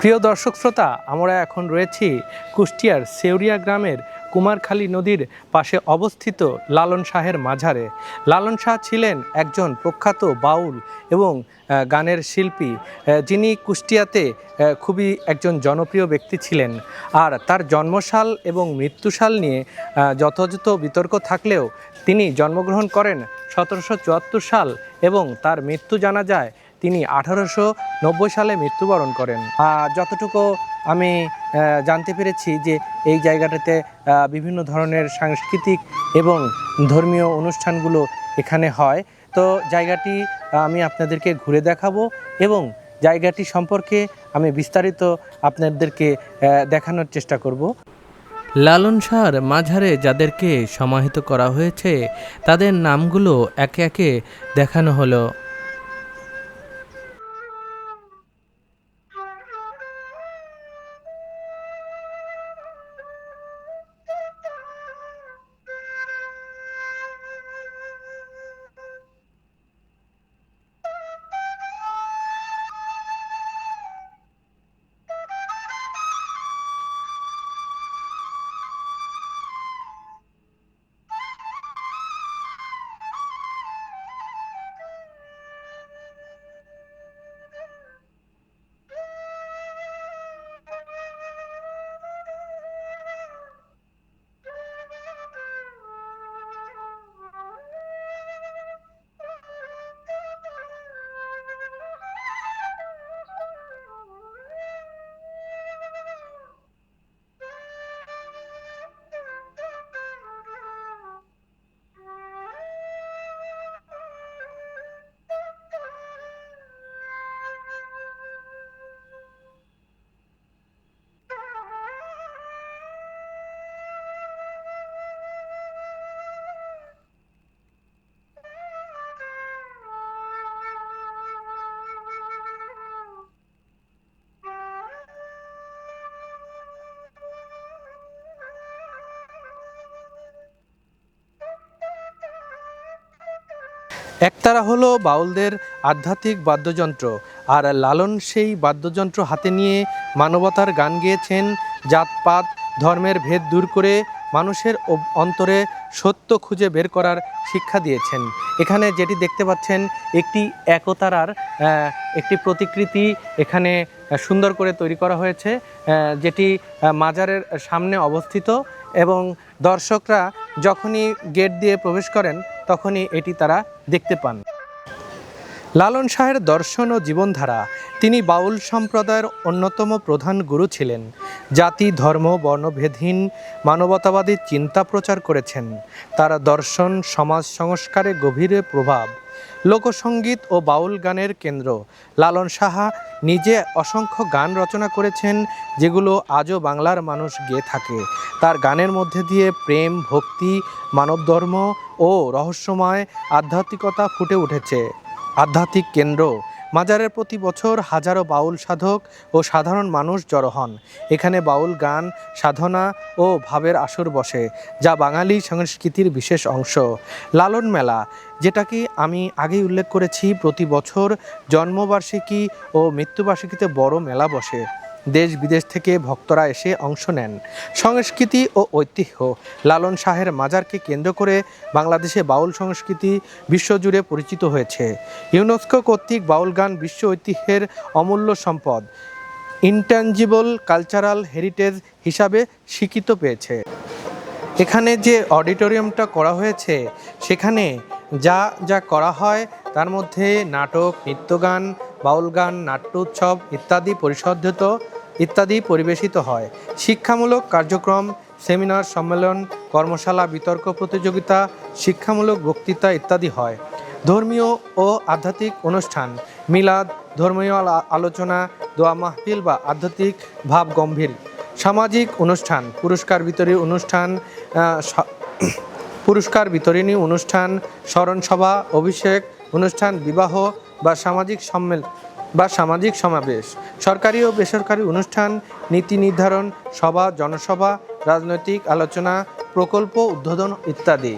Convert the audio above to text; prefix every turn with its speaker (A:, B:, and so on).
A: প্রিয় দর্শক শ্রোতা, আমরা এখন রয়েছি কুষ্টিয়ার সেউরিয়া গ্রামের কুমারখালী নদীর পাশে অবস্থিত লালন শাহের মাঝারে। লালন শাহ ছিলেন একজন প্রখ্যাত বাউল এবং গানের শিল্পী। যিনি কুষ্টিয়াতে খুবই একজন জনপ্রিয় ব্যক্তি ছিলেন। আর তার জন্মসাল এবং মৃত্যুসাল নিয়ে যথাযথ বিতর্ক থাকলেও তিনি জন্মগ্রহণ করেন সতেরোশো চুয়াত্তর সাল এবং তার মৃত্যু জানা যায় তিনি আঠারোশো নব্বই সালে মৃত্যুবরণ করেন। যতটুকু আমি জানতে পেরেছি যে এই জায়গাটাতে বিভিন্ন ধরনের সাংস্কৃতিক এবং ধর্মীয় অনুষ্ঠানগুলো এখানে হয়। তো জায়গাটি আমি আপনাদেরকে ঘুরে দেখাবো এবং জায়গাটি সম্পর্কে আমি বিস্তারিত আপনাদেরকে দেখানোর চেষ্টা করব। লালন শাহর মাঝারে যাদেরকে সমাহিত করা হয়েছে, তাদের নামগুলো একে একে দেখানো হলো। একতারা হলো বাউলদের আধ্যাত্মিক বাদ্যযন্ত্র, আর লালন সেই বাদ্যযন্ত্র হাতে নিয়ে মানবতার গান গেয়েছেন জাতপাত, ধর্মের ভেদ দূর করে মানুষের অন্তরে সত্য খুঁজে বের করার শিক্ষা দিয়েছেন। এখানে যেটি দেখতে পাচ্ছেন, একটি একতারার একটি প্রতিকৃতি এখানে সুন্দর করে তৈরি করা হয়েছে যেটি মাজারের সামনে অবস্থিত। এবং দর্শকরা যখনই গেট দিয়ে প্রবেশ করেন, তখনই এটি তারা দেখতে পান। লালন শাহের দর্শন ও জীবনধারা। তিনি বাউল সম্প্রদায়ের অন্যতম প্রধান গুরু ছিলেন। জাতি, ধর্ম, বর্ণভেদহীন, মানবতাবাদী চিন্তা প্রচার করেছেন। তার দর্শন সমাজ সংস্কারে গভীরে প্রভাব। লোকসঙ্গীত ও বাউল গানের কেন্দ্র। লালন সাহা নিজে অসংখ্য গান রচনা করেছেন, যেগুলো আজও বাংলার মানুষ গেয়ে থাকে। তার গানের মধ্যে দিয়ে প্রেম, ভক্তি, মানবধর্ম ও রহস্যময় আধ্যাত্মিকতা ফুটে উঠেছে। আধ্যাত্মিক কেন্দ্র মাজারের প্রতি বছর হাজারো বাউল সাধক ও সাধারণ মানুষ জড়ো হন। এখানে বাউল গান, সাধনা ও ভাবের আসর বসে, যা বাঙালি সংস্কৃতির বিশেষ অংশ। লালন মেলা, যেটাকে আমি আগেই উল্লেখ করেছি, প্রতি বছর জন্মবার্ষিকী ও মৃত্যুবার্ষিকীতে বড় মেলা বসে। দেশ বিদেশ থেকে ভক্তরা এসে অংশ নেন। সংস্কৃতি ও ঐতিহ্য। লালন শাহের মাজারকে কেন্দ্র করে বাংলাদেশে বাউল সংস্কৃতি বিশ্বজুড়ে পরিচিত হয়েছে। ইউনেস্কো কর্তৃক বাউল গান বিশ্ব ঐতিহ্যের অমূল্য সম্পদ। ইনট্যাঞ্জিবল কালচারাল হেরিটেজ হিসাবে স্বীকৃত পেয়েছে। এখানে যে অডিটোরিয়ামটা করা হয়েছে, সেখানে যা যা করা হয়, তার মধ্যে নাটক নৃত্যগান বাউল গান নাট্য উৎসব ইত্যাদি পরিশোধিত ইত্যাদি পরিবেশিত হয়। শিক্ষামূলক কার্যক্রম, সেমিনার, সম্মেলন, কর্মশালা, বিতর্ক প্রতিযোগিতা, শিক্ষামূলক বক্তৃতা ইত্যাদি হয়। ধর্মীয় ও আধ্যাত্মিক অনুষ্ঠান, মিলাদ, ধর্মীয় আলোচনা, দোয়া মাহফিল বা আধ্যাত্মিক ভাব গম্ভীর। সামাজিক অনুষ্ঠান, পুরস্কার বিতরী অনুষ্ঠান পুরস্কার বিতরণী অনুষ্ঠান, স্মরণসভা, অভিষেক অনুষ্ঠান, বিবাহ বা সামাজিক সম্মেল বা সামাজিক সমাবেশ, সরকারি ও বেসরকারি অনুষ্ঠান, নীতি নির্ধারণ, সভা, জনসভা, রাজনৈতিক আলোচনা, প্রকল্প, উদ্বোধন ইত্যাদি।